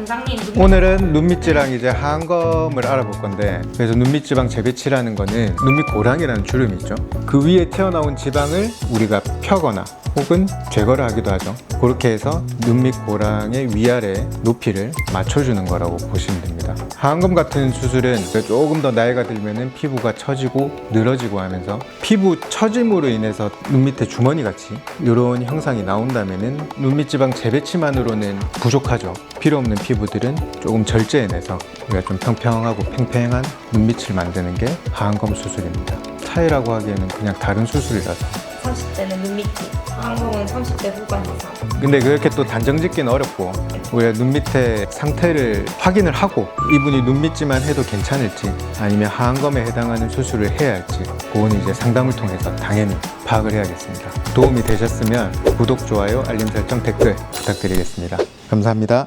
원장님 눈 오늘은 눈밑지랑 이제 하안검을 알아볼 건데 그래서 눈밑지방 재배치라는 거는 눈밑 고랑이라는 주름이 있죠. 그 위에 튀어나온 지방을 우리가 펴거나 혹은 제거를 하기도 하죠. 그렇게 해서 눈 밑 고랑의 위아래 높이를 맞춰주는 거라고 보시면 됩니다. 하안검 같은 수술은 조금 더 나이가 들면은 피부가 처지고 늘어지고 하면서 피부 처짐으로 인해서 눈 밑에 주머니 같이 이런 형상이 나온다면은 눈 밑 지방 재배치만으로는 부족하죠. 필요 없는 피부들은 조금 절제해내서 우리가 좀 평평하고 팽팽한 눈 밑을 만드는 게 하안검 수술입니다. 차이라고 하기에는 그냥 다른 수술이라서 30대는 눈 밑이 한국은 30대 후반 이상. 근데 그렇게 또 단정 짓기는 어렵고 우리가 눈 밑의 상태를 확인을 하고 이분이 눈 밑지만 해도 괜찮을지 아니면 하안검에 해당하는 수술을 해야 할지 그건 이제 상담을 통해서 당연히 파악을 해야겠습니다. 도움이 되셨으면 구독, 좋아요, 알림 설정, 댓글 부탁드리겠습니다. 감사합니다